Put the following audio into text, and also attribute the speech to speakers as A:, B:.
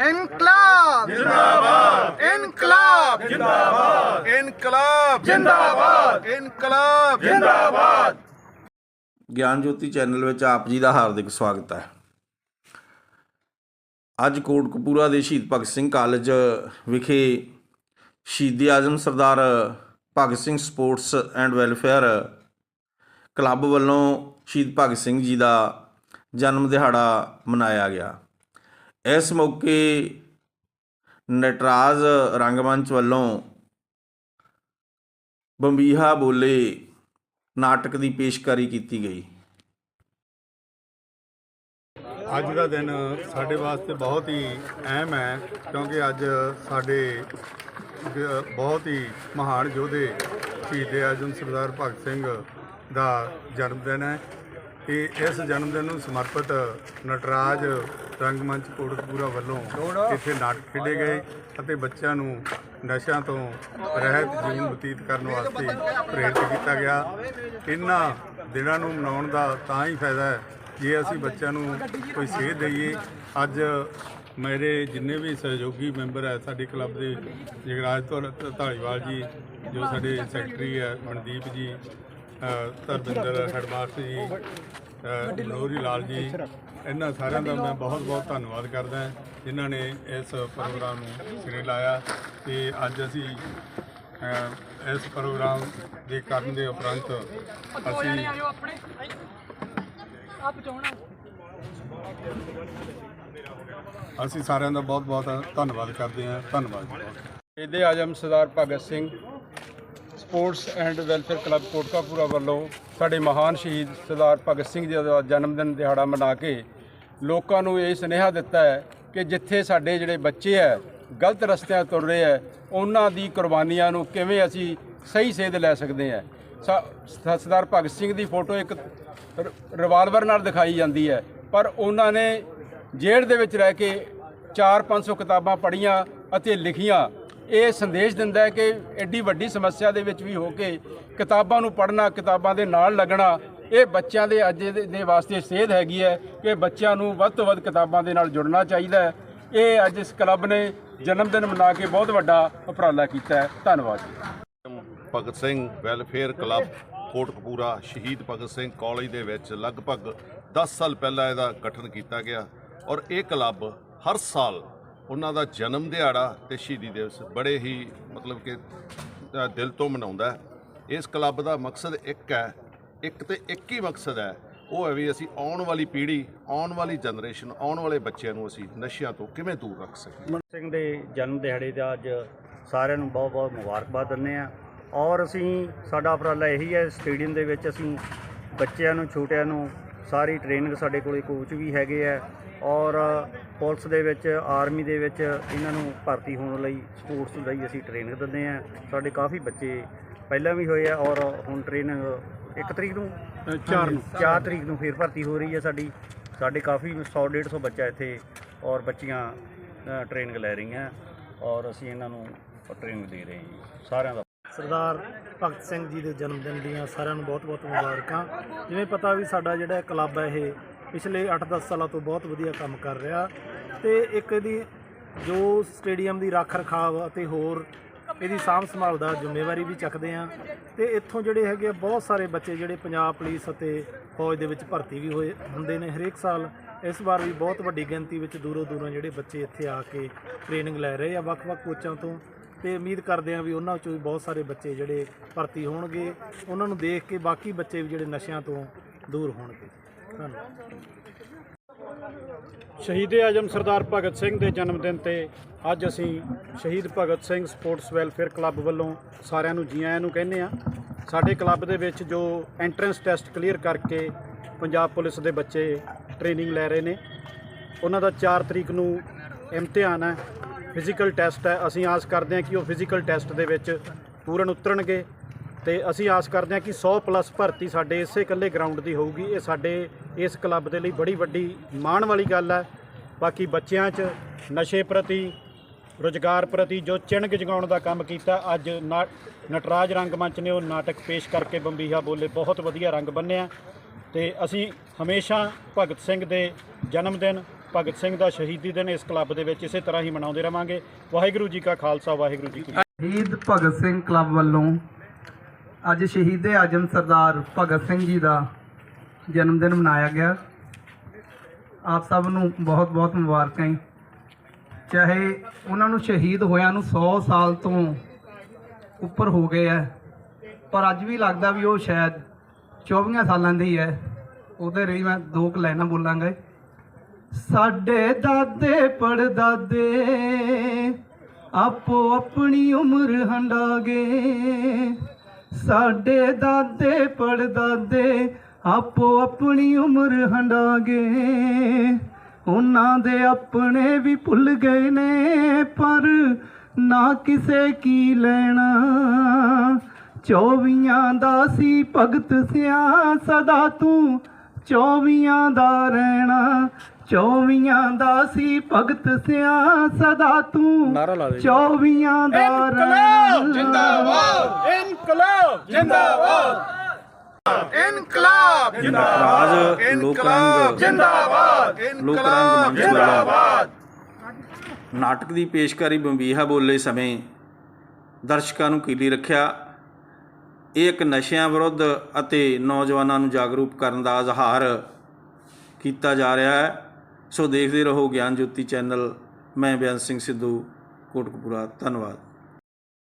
A: ਇਨਕਲਾਬ। ਜਿੰਦਾਬਾਦ। ਇਨਕਲਾਬ। ਜਿੰਦਾਬਾਦ। ਇਨਕਲਾਬ। ਜਿੰਦਾਬਾਦ। ਇਨਕਲਾਬ। ਜਿੰਦਾਬਾਦ।
B: ਗਿਆਨ ਜੋਤੀ ਚੈਨਲ ਵਿੱਚ ਆਪ ਜੀ ਦਾ ਹਾਰਦਿਕ ਸਵਾਗਤ ਹੈ। ਅੱਜ ਕੋਟਕਪੂਰਾ ਦੇ ਸ਼ਹੀਦ ਭਗਤ ਸਿੰਘ ਕਾਲਜ ਵਿਖੇ ਸ਼ਹੀਦੀ ਆਜ਼ਮ ਸਰਦਾਰ Bhagat Singh sports and welfare club ਵੱਲੋਂ ਸ਼ਹੀਦ ਭਗਤ ਸਿੰਘ ਜੀ ਦਾ ਜਨਮ ਦਿਹਾੜਾ ਮਨਾਇਆ ਗਿਆ। ਇਸ ਮੌਕੇ ਨਟਰਾਜ ਰੰਗਮੰਚ ਵੱਲੋਂ ਬੰਬੀਹਾ ਬੋਲੇ ਨਾਟਕ ਦੀ ਪੇਸ਼ਕਾਰੀ ਕੀਤੀ ਗਈ।
C: ਅੱਜ ਦਾ ਦਿਨ ਸਾਡੇ ਵਾਸਤੇ ਬਹੁਤ ਹੀ ਅਹਿਮ ਹੈ, ਕਿਉਂਕਿ ਅੱਜ ਸਾਡੇ ਬਹੁਤ ਹੀ ਮਹਾਨ ਯੋਧੇ ਸ਼ਹੀਦ ਆਜ਼ਮ ਸਰਦਾਰ ਭਗਤ ਸਿੰਘ ਦਾ ਜਨਮ ਦਿਨ ਹੈ। ਤੇ ਇਸ ਜਨਮ ਦਿਨ ਨੂੰ ਸਮਰਪਿਤ ਨਟਰਾਜ ਰੰਗਮੰਚ ਕੋਟਕਪੂਰਾ ਵੱਲੋਂ ਇੱਥੇ ਨਾਟਕ ਖੇਡੇ ਗਏ ਅਤੇ ਬੱਚਿਆਂ ਨੂੰ ਨਸ਼ਿਆਂ ਤੋਂ ਰਹਿਤ ਜੀਵਨ ਬਤੀਤ ਕਰਨ ਵਾਸਤੇ ਪ੍ਰੇਰਿਤ ਕੀਤਾ ਗਿਆ। ਇਹਨਾਂ ਦਿਨਾਂ ਨੂੰ ਮਨਾਉਣ ਦਾ ਤਾਂ ਹੀ ਫਾਇਦਾ ਹੈ ਜੇ ਅਸੀਂ ਬੱਚਿਆਂ ਨੂੰ ਕੋਈ ਸੇਧ ਦਈਏ। ਅੱਜ ਮੇਰੇ ਜਿੰਨੇ ਵੀ ਸਹਿਯੋਗੀ ਮੈਂਬਰ ਹੈ ਸਾਡੇ ਕਲੱਬ ਦੇ ਜਗਰਾਜ ਧੌਲ- ਧਾਲੀਵਾਲ ਜੀ ਜੋ ਸਾਡੇ ਸੈਕਟਰੀ ਹੈ ਮਨਦੀਪ ਜੀ ਧਰਮਿੰਦਰ ਹੈਡਮਾਸਟਰ ਜੀ ਲੋਰੀ ਲਾਲ ਜੀ, ਇਹਨਾਂ ਸਾਰਿਆਂ ਦਾ ਮੈਂ ਬਹੁਤ ਬਹੁਤ ਧੰਨਵਾਦ ਕਰਦਾ ਜਿਨ੍ਹਾਂ ਨੇ ਇਸ ਪ੍ਰੋਗਰਾਮ ਨੂੰ ਸਿਰੇ ਲਾਇਆ ਤੇ ਅੱਜ ਅਸੀਂ ਇਸ ਪ੍ਰੋਗਰਾਮ ਦੇ ਕਰਨ ਦੇ ਉਪਰੰਤ ਅਸੀਂ ਅਸੀਂ ਸਾਰਿਆਂ ਦਾ ਬਹੁਤ ਬਹੁਤ ਧੰਨਵਾਦ ਕਰਦੇ ਹਾਂ, ਧੰਨਵਾਦ। ਜੀ
D: ਸ਼ਹੀਦ ਆਜਮ ਸਰਦਾਰ Bhagat Singh sports and welfare club Kotkapura ਵੱਲੋਂ ਸਾਡੇ ਮਹਾਨ ਸ਼ਹੀਦ ਸਰਦਾਰ ਭਗਤ ਸਿੰਘ ਜੀ ਦਾ ਜਨਮ ਦਿਨ ਦਿਹਾੜਾ ਮਨਾ ਕੇ ਲੋਕਾਂ ਨੂੰ ਇਹ ਸੁਨੇਹਾ ਦਿੱਤਾ ਹੈ ਕਿ ਜਿੱਥੇ ਸਾਡੇ ਜਿਹੜੇ ਬੱਚੇ ਹੈ, ਗਲਤ ਰਸਤਿਆਂ ਤੁਰ ਰਹੇ ਹੈ, ਉਹਨਾਂ ਦੀ ਕੁਰਬਾਨੀਆਂ ਨੂੰ ਕਿਵੇਂ ਅਸੀਂ ਸਹੀ ਸੇਧ ਲੈ ਸਕਦੇ ਹਾਂ। ਸ- ਸਰਦਾਰ ਭਗਤ ਸਿੰਘ ਦੀ ਫੋਟੋ ਇੱਕ ਰ- ਰਿਵਾਲਵਰ ਨਾਲ ਦਿਖਾਈ ਜਾਂਦੀ ਹੈ, ਪਰ ਉਹਨਾਂ ਨੇ ਜੇਲ੍ਹ ਦੇ ਵਿੱਚ ਰਹਿ ਕੇ 4-500 ਕਿਤਾਬਾਂ ਪੜ੍ਹੀਆਂ ਅਤੇ ਲਿਖੀਆਂ। ਇਹ ਸੰਦੇਸ਼ ਦਿੰਦਾ ਹੈ ਕਿ ਐਡੀ ਵੱਡੀ ਸਮੱਸਿਆ ਦੇ ਵਿੱਚ ਵੀ ਹੋ ਕੇ ਕਿਤਾਬਾਂ ਨੂੰ ਪੜ੍ਹਨਾ, ਕਿਤਾਬਾਂ ਦੇ ਨਾਲ ਲੱਗਣਾ, ਇਹ ਬੱਚਿਆਂ ਦੇ ਅੱਜ ਦੇ ਵਾਸਤੇ ਸੇਧ ਹੈਗੀ ਹੈ ਕਿ ਬੱਚਿਆਂ ਨੂੰ ਵੱਧ ਤੋਂ ਵੱਧ ਕਿਤਾਬਾਂ ਦੇ ਨਾਲ ਜੁੜਨਾ ਚਾਹੀਦਾ ਹੈ। ਇਹ ਅੱਜ ਇਸ ਕਲੱਬ ਨੇ ਜਨਮ ਦਿਨ ਮਨਾ ਕੇ ਬਹੁਤ ਵੱਡਾ ਉਪਰਾਲਾ ਕੀਤਾ ਹੈ। ਧੰਨਵਾਦ ਜੀ।
E: ਭਗਤ ਸਿੰਘ ਵੈਲਫੇਅਰ ਕਲੱਬ, ਕੋਟਕਪੂਰਾ ਸ਼ਹੀਦ ਭਗਤ ਸਿੰਘ ਕਾਲਜ ਦੇ ਵਿੱਚ ਲਗਭਗ 10 ਸਾਲ ਪਹਿਲਾਂ ਇਹਦਾ ਗਠਨ ਕੀਤਾ ਗਿਆ ਔਰ ਇਹ ਕਲੱਬ ਹਰ ਸਾਲ ਉਹਨਾਂ ਦਾ ਜਨਮ ਦਿਹਾੜਾ ਤੇ ਸ਼ਹੀਦੀ ਦਿਵਸ ਬੜੇ ਹੀ ਮਤਲਬ ਕਿ ਦਿਲ ਤੋਂ ਮਨਾਉਂਦਾ ਹੈ। ਇਸ ਕਲੱਬ ਦਾ ਮਕਸਦ ਇੱਕ ਹੈ, ਇੱਕ ਤੇ ਇੱਕ ਹੀ ਮਕਸਦ ਹੈ, ਉਹ ਹੈ ਵੀ ਅਸੀਂ ਆਉਣ ਵਾਲੀ ਪੀੜ੍ਹੀ, ਆਉਣ ਵਾਲੀ ਜਨਰੇਸ਼ਨ, ਆਉਣ ਵਾਲੇ ਬੱਚਿਆਂ ਨੂੰ ਅਸੀਂ ਨਸ਼ਿਆਂ ਤੋਂ ਕਿਵੇਂ ਦੂਰ ਰੱਖ ਸਕੀਏ?
F: ਮਨ ਸਿੰਘ ਦੇ ਜਨਮ ਦਿਹਾੜੇ ਦਾ ਅੱਜ ਸਾਰਿਆਂ ਨੂੰ ਬਹੁਤ ਬਹੁਤ ਮੁਬਾਰਕਬਾਦ ਦਿੰਦੇ ਆ ਔਰ ਅਸੀਂ, ਸਾਡਾ ਉਪਰਾਲਾ ਇਹੀ ਹੈ, ਸਟੇਡੀਅਮ ਦੇ ਵਿੱਚ ਅਸੀਂ ਬੱਚਿਆਂ ਨੂੰ, ਛੋਟਿਆਂ ਨੂੰ ਸਾਰੀ ਟ੍ਰੇਨਿੰਗ ਸਾਡੇ ਕੋਲੇ ਕੋਚ ਵੀ ਹੈਗੇ ਆ। ਔਰ ਪੁਲਿਸ ਦੇ ਵਿੱਚ ਆਰਮੀ ਦੇ ਵਿੱਚ ਇਹਨਾਂ ਨੂੰ ਭਰਤੀ ਹੋਣ ਲਈ ਸਪੋਰਟਸ ਲਈ ਅਸੀਂ ਟ੍ਰੇਨਿੰਗ ਦਿੰਦੇ ਆ ਸਾਡੇ ਕਾਫੀ ਬੱਚੇ ਪਹਿਲਾਂ ਵੀ ਹੋਏ ਆ ਔਰ ਹੁਣ ਟ੍ਰੇਨਿੰਗ 1 ਤਰੀਕ ਨੂੰ? 4 ਨੂੰ। 4 ਤਰੀਕ ਨੂੰ ਫਿਰ ਭਰਤੀ ਹੋ ਰਹੀ ਹੈ ਸਾਡੀ। ਸਾਡੇ ਕਾਫੀ 100 150 ਬੱਚਾ ਇੱਥੇ ਔਰ ਬੱਚੀਆਂ ਟ੍ਰੇਨਿੰਗ ਲੈ ਰਹੀਆਂ ਔਰ ਅਸੀਂ ਇਹਨਾਂ ਨੂੰ ਟ੍ਰੇਨਿੰਗ ਦੇ ਰਹੇ ਹਾਂ ਸਾਰਿਆਂ ਦਾ
G: ਸਰਦਾਰ ਭਗਤ ਸਿੰਘ ਜੀ ਦੇ ਜਨਮ ਦਿਨ ਦੀਆਂ ਸਾਰਿਆਂ ਨੂੰ ਬਹੁਤ-ਬਹੁਤ ਮੁਬਾਰਕਾਂ। ਜਿਵੇਂ ਪਤਾ ਵੀ ਸਾਡਾ ਜਿਹੜਾ ਕਲੱਬ ਹੈ ਇਹ ਪਿਛਲੇ 8-10 ਸਾਲਾਂ ਤੋਂ ਬਹੁਤ ਵਧੀਆ ਕੰਮ ਕਰ ਰਿਹਾ ਤੇ ਇੱਕ ਇਹਦੀ ਜੋ ਸਟੇਡੀਅਮ ਦੀ ਰੱਖ ਰਖਾਵ ਅਤੇ ਹੋਰ ਇਹਦੀ ਸਾਂਭ ਸੰਭਾਲ ਦਾ ਜ਼ਿੰਮੇਵਾਰੀ ਵੀ ਚੱਕਦੇ ਆ ਤੇ ਇੱਥੋਂ ਜਿਹੜੇ ਹੈਗੇ ਆ ਬਹੁਤ ਸਾਰੇ ਬੱਚੇ ਜਿਹੜੇ ਪੰਜਾਬ ਪੁਲਿਸ ਅਤੇ ਫੌਜ ਦੇ ਵਿੱਚ ਭਰਤੀ ਵੀ ਹੋਏ ਹੁੰਦੇ ਨੇ ਹਰੇਕ ਸਾਲ, ਇਸ ਵਾਰ ਵੀ ਬਹੁਤ ਵੱਡੀ ਗਿਣਤੀ ਵਿੱਚ ਦੂਰੋਂ ਦੂਰੋਂ ਜਿਹੜੇ ਬੱਚੇ ਇੱਥੇ ਆ ਕੇ ਟ੍ਰੇਨਿੰਗ ਲੈ ਰਹੇ ਆ ਵੱਖ-ਵੱਖ ਕੋਚਾਂ ਤੋਂ ਤੇ ਉਮੀਦ ਕਰਦੇ ਆ ਵੀ ਉਹਨਾਂ ਵਿੱਚੋਂ ਵੀ ਬਹੁਤ ਸਾਰੇ ਬੱਚੇ ਜਿਹੜੇ ਭਰਤੀ ਹੋਣਗੇ, ਉਹਨਾਂ ਨੂੰ ਦੇਖ ਕੇ ਬਾਕੀ ਬੱਚੇ ਵੀ ਜਿਹੜੇ ਨਸ਼ਿਆਂ ਤੋਂ ਦੂਰ ਹੋਣਗੇ।
D: ਸ਼ਹੀਦ ਆਜਮ ਸਰਦਾਰ ਭਗਤ ਸਿੰਘ ਦੇ ਜਨਮ ਦਿਨ ਤੇ ਅੱਜ ਅਸੀਂ ਸ਼ਹੀਦ Bhagat Singh sports welfare club ਵੱਲੋਂ ਸਾਰਿਆਂ ਨੂੰ ਜੀ ਆਇਆਂ ਨੂੰ ਕਹਿੰਦੇ ਆ ਸਾਡੇ ਕਲੱਬ ਦੇ ਵਿੱਚ ਜੋ ਐਂਟਰੈਂਸ ਟੈਸਟ ਕਲੀਅਰ ਕਰਕੇ ਪੰਜਾਬ ਪੁਲਿਸ ਦੇ ਬੱਚੇ ਟ੍ਰੇਨਿੰਗ ਲੈ ਰਹੇ ਨੇ, ਉਹਨਾਂ ਦਾ 4 ਤਰੀਕ ਨੂੰ ਇਮਤਿਹਾਨ ਹੈ, ਫਿਜ਼ੀਕਲ ਟੈਸਟ ਹੈ। ਅਸੀਂ ਆਸ ਕਰਦੇ ਹਾਂ ਕਿ ਉਹ ਫਿਜ਼ੀਕਲ ਟੈਸਟ ਦੇ ਵਿੱਚ ਪੂਰਨ ਉਤਰਨਗੇ। ਤੇ ਅਸੀਂ ਆਸ ਕਰਦੇ ਹਾਂ ਕਿ 100 ਪਲੱਸ ਭਰਤੀ ਸਾਡੇ ਇਸੇ ਇਕੱਲੇ ਗਰਾਊਂਡ ਦੀ ਹੋਊਗੀ। ਇਹ ਸਾਡੇ ਇਸ ਕਲੱਬ ਦੇ ਲਈ ਬੜੀ ਵੱਡੀ ਮਾਣ ਵਾਲੀ ਗੱਲ ਹੈ। ਬਾਕੀ ਬੱਚਿਆਂ 'ਚ ਨਸ਼ੇ ਪ੍ਰਤੀ, ਰੁਜ਼ਗਾਰ ਪ੍ਰਤੀ ਜੋ ਚਿਣਗ ਜਗਾਉਣ ਦਾ ਕੰਮ ਕੀਤਾ, ਅੱਜ ਨਾ- ਨਟਰਾਜ ਰੰਗਮੰਚ ਨੇ ਉਹ ਨਾਟਕ ਪੇਸ਼ ਕਰਕੇ ਬੰਬੀਹਾ ਬੋਲੇ। ਬਹੁਤ ਵਧੀਆ ਰੰਗ ਬੰਨਿਆ। ਤੇ ਅਸੀਂ ਹਮੇਸ਼ਾ ਭਗਤ ਸਿੰਘ ਦੇ ਜਨਮ ਦਿਨ,
H: ਭਗਤ ਸਿੰਘ ਦਾ ਸ਼ਹੀਦੀ ਦਿਨ ਇਸ ਕਲੱਬ ਦੇ ਵਿੱਚ ਇਸੇ ਤਰ੍ਹਾਂ ਹੀ ਮਨਾਉਂਦੇ ਰਵਾਂਗੇ। ਵਾਹਿਗੁਰੂ ਜੀ ਕਾ ਖਾਲਸਾ, ਵਾਹਿਗੁਰੂ ਜੀ ਕੀ ਫਤਿਹ।
I: ਸ਼ਹੀਦ ਭਗਤ ਸਿੰਘ ਕਲੱਬ ਵੱਲੋਂ ਅੱਜ ਸ਼ਹੀਦ ਆਜਮ ਸਰਦਾਰ ਭਗਤ ਸਿੰਘ ਜੀ ਦਾ ਜਨਮ ਦਿਨ ਮਨਾਇਆ ਗਿਆ। ਆਪ ਸਭ ਨੂੰ ਬਹੁਤ ਬਹੁਤ ਮੁਬਾਰਕਾਂ ਜੀ। ਚਾਹੇ ਉਹਨਾਂ ਨੂੰ ਸ਼ਹੀਦ ਹੋਇਆਂ ਨੂੰ 100 ਸਾਲ ਤੋਂ ਉੱਪਰ ਹੋ ਗਏ ਹੈ ਪਰ ਅੱਜ ਵੀ ਲੱਗਦਾ ਵੀ ਉਹ ਸ਼ਾਇਦ 24 ਸਾਲਾਂ ਦੇ ਹੀ। ਹੈ ਉਹਦੇ ਰਹੀ ਮੈਂ ਦੋ ਕੁ ਲਾਈਨਾਂ ਬੋਲਾਂਗਾ। ਸਾਡੇ ਦਾਦੇ ਪੜਦਾਦੇ ਆਪੋ ਆਪਣੀ ਉਮਰ ਹੰਡਾਗੇ ਸਾਡੇ ਦਾਦੇ ਪੜਦਾਦੇ ਆਪੋ ਆਪਣੀ ਉਮਰ ਹੰਡਾਗੇ। ਉਹਨਾਂ ਦੇ ਆਪਣੇ ਵੀ ਭੁੱਲ ਗਏ ਨੇ, ਪਰ ਨਾ ਕਿਸੇ ਕੀ ਲੈਣਾ। ਚੌਵੀਆਂ ਦਾ ਸੀ ਭਗਤ ਸਿਆ, ਸਦਾ ਤੂੰ ਚੌਵੀਆਂ ਦਾ ਰਹਿਣਾ। ਚੌਵੀਆਂ ਦਾ ਸੀ ਭਗਤ ਸਿਆ ਸਦਾ ਤੂੰ। ਚੌਵੀਆਂ ਦਾ ਰਹਿਣਾ
A: ਜਿੰਦਾਬਾਦ!
D: ਇਨਕਲਾਬ! ਜਿੰਦਾਬਾਦ!
A: ਇਨਕਲਾਬ!
B: ਰਾਜ ਲੋਕ ਰੰਗ
A: ਜਿੰਦਾਬਾਦ!
B: ਲੋਕ ਰੰਗ ਮੰਚ ਵੱਲੋਂ। ਨਾਟਕ ਦੀ ਪੇਸ਼ਕਾਰੀ ਬੰਬੀਹਾ ਬੋਲੇ ਸਮੇਂ ਦਰਸ਼ਕਾਂ ਨੂੰ ਕੀਲੀ ਰੱਖਿਆ। ਇਹ ਇੱਕ ਨਸ਼ਿਆਂ ਵਿਰੁੱਧ ਅਤੇ ਨੌਜਵਾਨਾਂ ਨੂੰ ਜਾਗਰੂਕ ਕਰਨ ਦਾ ਇਜ਼ਹਾਰ ਕੀਤਾ ਜਾ ਰਿਹਾ ਹੈ। ਸੋ ਦੇਖਦੇ ਰਹੋ ਗਿਆਨ ਜੋਤੀ ਚੈਨਲ। ਮੈਂ ਬਿਆਨ ਸਿੰਘ ਸਿੱਧੂ ਕੋਟਕਪੂਰਾ। ਧੰਨਵਾਦ।